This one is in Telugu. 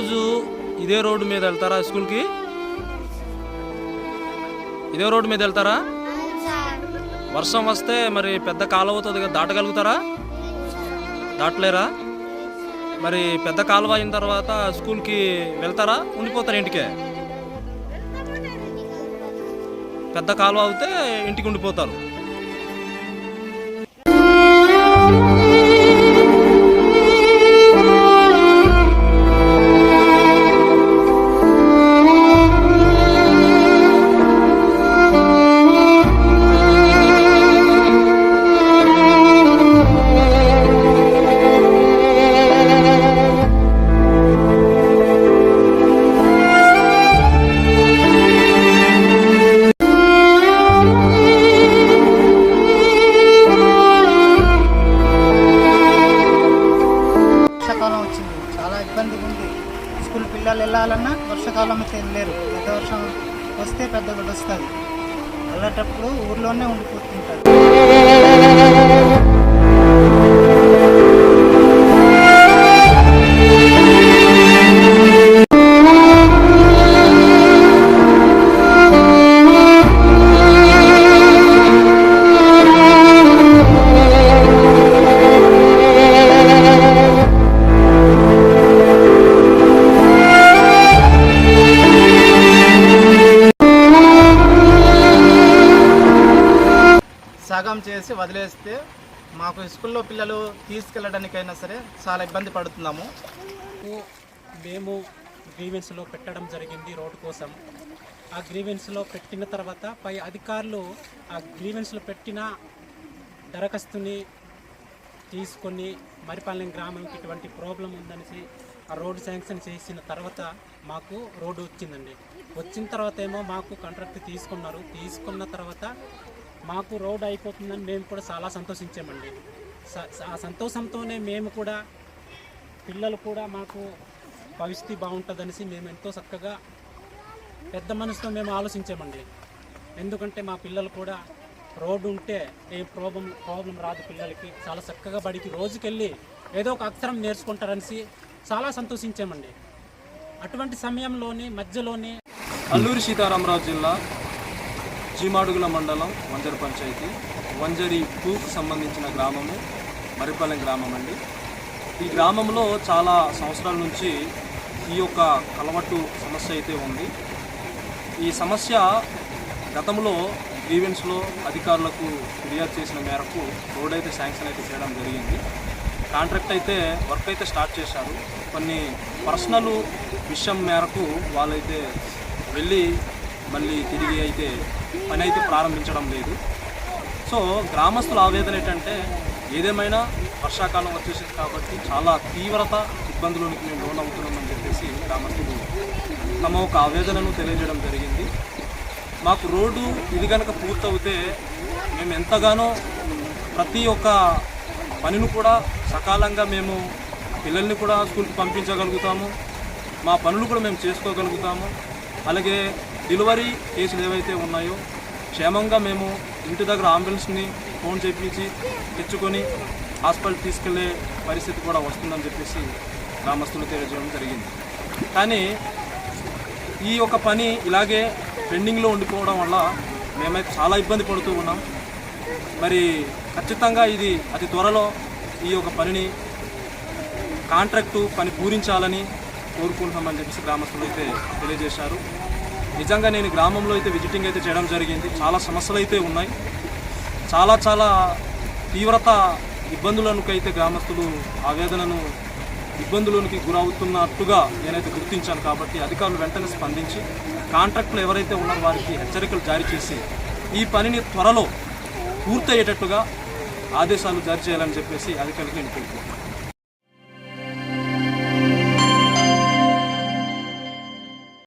రోజు ఇదే రోడ్డు మీద వెళ్తారా స్కూల్కి? ఇదే రోడ్డు మీద వెళ్తారా? వర్షం వస్తే మరి పెద్ద కాలువ అవుతుంది కదా దాటగలుగుతారా? దాటలేరా? మరి పెద్ద కాలువ అయిన తర్వాత స్కూల్కి వెళ్తారా? ఉండిపోతారా ఇంటికే? పెద్ద కాలువ అవుతే ఇంటికి ఉండిపోతారు. స్కూల్ పిల్లలు వెళ్ళాలన్నా వర్షాకాలం అయితే వెళ్ళలేరు పెద్ద వర్షం వస్తే పెద్ద వస్తుంది వెళ్ళేటప్పుడు ఊర్లోనే ఉండిపోతుంటారు. సగం చేసి వదిలేస్తే మాకు స్కూల్లో పిల్లలు తీసుకెళ్ళడానికైనా సరే చాలా ఇబ్బంది పడుతున్నాము. మేము గ్రీవెన్స్లో పెట్టడం జరిగింది రోడ్డు కోసం. ఆ గ్రీవెన్స్లో పెట్టిన తర్వాత పై అధికారులు ఆ గ్రీవెన్స్లో పెట్టిన దరఖాస్తుని తీసుకొని మరిపాలెం గ్రామంకి ఇటువంటి ప్రాబ్లం ఉందనేసి ఆ రోడ్డు శాంక్షన్ చేసిన తర్వాత మాకు రోడ్డు వచ్చిందండి. వచ్చిన తర్వాత ఏమో మాకు కాంట్రాక్ట్ తీసుకున్నారు. తీసుకున్న తర్వాత మాకు రోడ్ అయిపోతుందని మేము కూడా చాలా సంతోషించామండి. స- ఆ సంతోషంతోనే మేము కూడా పిల్లలు కూడా మాకు భవిష్యత్తు బాగుంటుందనేసి మేము ఎంతో చక్కగా పెద్ద మనసుతో మేము ఆలోచించామండి. ఎందుకంటే మా పిల్లలు కూడా రోడ్డు ఉంటే ఏ ప్రాబ్లం ప్రాబ్లం రాదు పిల్లలకి. చాలా చక్కగా బడికి రోజుకెళ్ళి ఏదో ఒక అక్షరం నేర్చుకుంటారనేసి చాలా సంతోషించామండి. అటువంటి సమయంలోని మధ్యలోని అల్లూరి సీతారామరాజు జిల్లా చీమాడుగుల మండలం వంజరి పంచాయతీ వంజరి పూకు సంబంధించిన గ్రామము మరిపాలెం గ్రామం అండి. ఈ గ్రామంలో చాలా సంవత్సరాల నుంచి ఈ యొక్క కలవట్టు సమస్య అయితే ఉంది. ఈ సమస్య గతంలో గ్రీవెన్స్లో అధికారులకు ఫిర్యాదు చేసిన మేరకు రోడ్ అయితే శాంక్షన్ అయితే చేయడం జరిగింది. కాంట్రాక్ట్ అయితే వర్క్ అయితే స్టార్ట్ చేశారు. కొన్ని పర్సనల్ విషయం మేరకు వాళ్ళైతే వెళ్ళి మళ్ళీ తిరిగి అయితే పని అయితే ప్రారంభించడం లేదు. సో గ్రామస్తుల ఆవేదన ఏంటంటే ఏదేమైనా వర్షాకాలం వచ్చేసింది కాబట్టి చాలా తీవ్రత ఇబ్బందులోనికి మేము లోన్ అవుతున్నామని చెప్పేసి గ్రామస్తులు తమ ఒక ఆవేదనను తెలియజేయడం జరిగింది. మాకు రోడ్డు ఇది కనుక పూర్తవుతే మేము ఎంతగానో ప్రతి ఒక్క పనిని కూడా సకాలంగా మేము పిల్లల్ని కూడా స్కూల్కి పంపించగలుగుతాము. మా పనులు కూడా మేము చేసుకోగలుగుతాము. అలాగే డెలివరీ కేసులు ఏవైతే ఉన్నాయో క్షేమంగా మేము ఇంటి దగ్గర అంబులెన్స్ని ఫోన్ చేపించి తెచ్చుకొని హాస్పిటల్ తీసుకెళ్ళే పరిస్థితి కూడా వస్తుందని చెప్పేసి గ్రామస్తులు తెలియజేయడం జరిగింది. కానీ ఈ యొక్క పని ఇలాగే పెండింగ్లో ఉండిపోవడం వల్ల మేమైతే చాలా ఇబ్బంది పడుతూ ఉన్నాం. మరి ఖచ్చితంగా ఇది అతి త్వరలో ఈ యొక్క పనిని కాంట్రాక్టు పని పూరించాలని కోరుకుంటున్నామని చెప్పేసి గ్రామస్తులు అయితే తెలియజేశారు. నిజంగా నేను గ్రామంలో అయితే విజిటింగ్ అయితే చేయడం జరిగింది. చాలా సమస్యలు అయితే ఉన్నాయి. చాలా చాలా తీవ్రత ఇబ్బందులకు అయితే గ్రామస్తులు ఆవేదనను ఇబ్బందులకి గురవుతున్నట్టుగా నేనైతే గుర్తించాను కాబట్టి అధికారులు వెంటనే స్పందించి కాంట్రాక్టులు ఎవరైతే ఉన్నారో వారికి హెచ్చరికలు జారీ చేసి ఈ పనిని త్వరలో పూర్తయ్యేటట్టుగా ఆదేశాలు జారీ చేయాలని చెప్పేసి అధికారులకు నేను